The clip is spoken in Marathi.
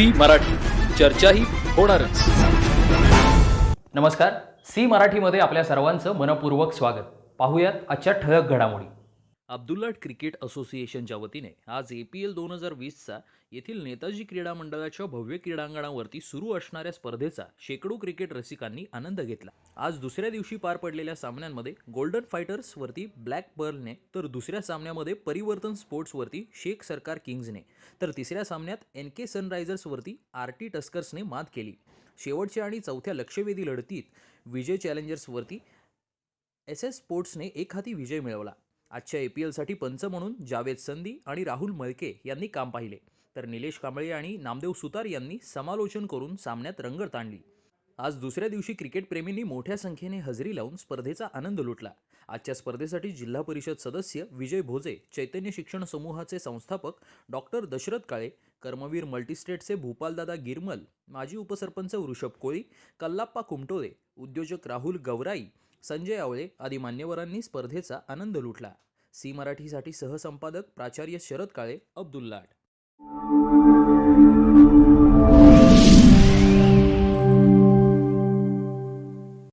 सी मराठी. चर्चाही होणारच. नमस्कार. सी मराठीमध्ये आपल्या सर्वांचं मनपूर्वक स्वागत. पाहूयात आजच्या ठळक घडामोडी. अब्दुल्लाट क्रिकेट असोसिएशनच्या वतीने आज ए पी एल दोन हजार वीसचा येथील नेताजी क्रीडा मंडळाच्या भव्य क्रीडांगणावरती सुरू असणाऱ्या स्पर्धेचा शेकडो क्रिकेट रसिकांनी आनंद घेतला. आज दुसऱ्या दिवशी पार पडलेल्या सामन्यांमध्ये गोल्डन फायटर्सवरती ब्लॅक पर्लने तर दुसऱ्या सामन्यामध्ये परिवर्तन स्पोर्ट्सवरती शेख सरकार किंग्जने तर तिसऱ्या सामन्यात एन के सनरायझर्सवरती आर टी टस्कर्सने मात केली. शेवटच्या आणि चौथ्या लक्षवेधी लढतीत विजय चॅलेंजर्सवरती एस एस स्पोर्ट्सने एक हाती विजय मिळवला. आजच्या ए पी एलसाठी पंच म्हणून जावेद संधी आणि राहुल मळके यांनी काम पाहिले. तर निलेश कांबळे आणि नामदेव सुतार यांनी समालोचन करून सामन्यात रंगत आणली. आज दुसऱ्या दिवशी क्रिकेटप्रेमींनी मोठ्या संख्येने हजेरी लावून स्पर्धेचा आनंद लुटला. आजच्या स्पर्धेसाठी जिल्हा परिषद सदस्य विजय भोजे चैतन्य शिक्षण समूहाचे संस्थापक डॉक्टर दशरथ काळे कर्मवीर मल्टीस्टेटचे भूपालदादा गिरमल माजी उपसरपंच वृषभ कोळी कल्लाप्पा कुमटोळे उद्योजक राहुल गवराई संजय आवळे आदी मान्यवरांनी स्पर्धेचा आनंद लुटला. सी मराठीसाठी सहसंपादक प्राचार्य शरद काळे अब्दुल्लाट